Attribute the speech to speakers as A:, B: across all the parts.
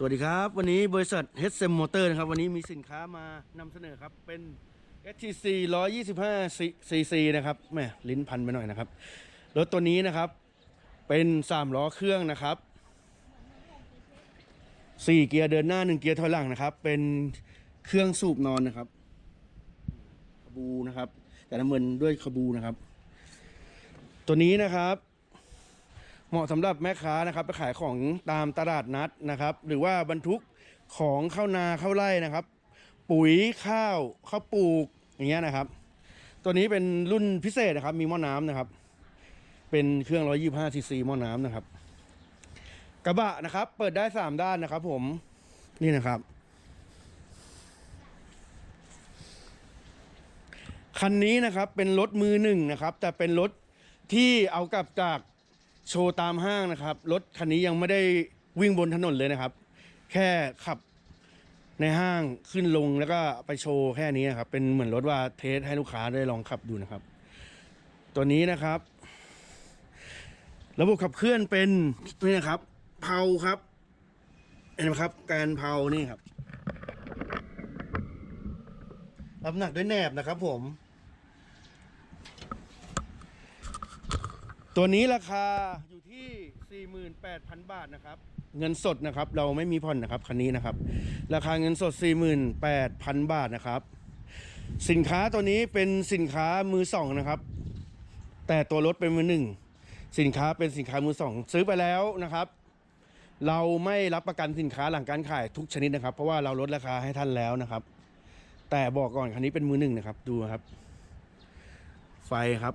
A: สวัสดีครับ วันนี้บริษัท HSM Motor นะครับ วันนี้มีสินค้ามานำเสนอครับ เป็น STC 125 cc นะครับแหมลิ้นพันไปหน่อยนะครับ รถตัวนี้นะครับ เป็น 3 ล้อเครื่องนะครับ 4 เกียร์เดินหน้า 1 เกียร์ถอยหลังนะครับ เป็นเครื่องสูบนอนนะครับ ขบูนะครับ แต่น้ำมันด้วยขบูนะครับ ตัวนี้นะครับ เหมาะสำหรับแม่ค้านะครับไปขายของตามตลาดนัดนะครับ หรือว่าบรรทุกของเข้านาเข้าไร่นะครับ ปุ๋ยข้าวข้าวปลูกอย่างเงี้ยนะครับ ตัวนี้เป็นรุ่นพิเศษนะครับ มีหม้อน้ำนะครับ เป็นเครื่อง 125ซีซีหม้อน้ำนะครับ กระบะนะครับ เปิดได้ 3 ด้านนะครับ ผมนี่นะครับคันนี้นะครับเป็นรถมือหนึ่งนะครับ แต่เป็นรถที่เอากลับจาก โชว์ตามห้างนะครับ รถคันนี้ยังไม่ได้วิ่งบนถนนเลยนะครับ แค่ขับในห้างขึ้นลงแล้วก็ไปโชว์แค่นี้นะครับ เป็นเหมือนรถว่าเทสให้ลูกค้าได้ลองขับดูนะครับ ตัวนี้นะครับ ระบบขับเคลื่อนเป็นนี่นะครับเพาครับเห็นไหมครับ การเพานี่ครับรับหนักด้วยแหนบนะครับผม ตัวนี้ราคาอยู่ที่ 48,000 บาทนะครับ เงินสดนะครับ เราไม่มีผ่อนนะครับคันนี้นะครับ ราคาเงินสด 48,000 บาทนะครับ สินค้าตัวนี้เป็นสินค้ามือสองนะครับ แต่ตัวรถเป็นมือหนึ่งสินค้าเป็นสินค้ามือสองซื้อไปแล้วนะครับ เราไม่รับประกันสินค้าหลังการขายทุกชนิดนะครับ เพราะว่าเราลดราคาให้ท่านแล้วนะครับ แต่บอกก่อนคันนี้เป็นมือหนึ่งนะครับ ดูครับ ไฟครับ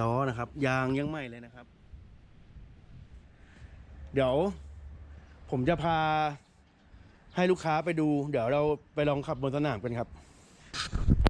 A: ล้อนะครับ ยางยังใหม่เลยนะครับ เดี๋ยว ผมจะพาให้ลูกค้าไปดู เดี๋ยวเราไปลองขับบนสนามกันครับ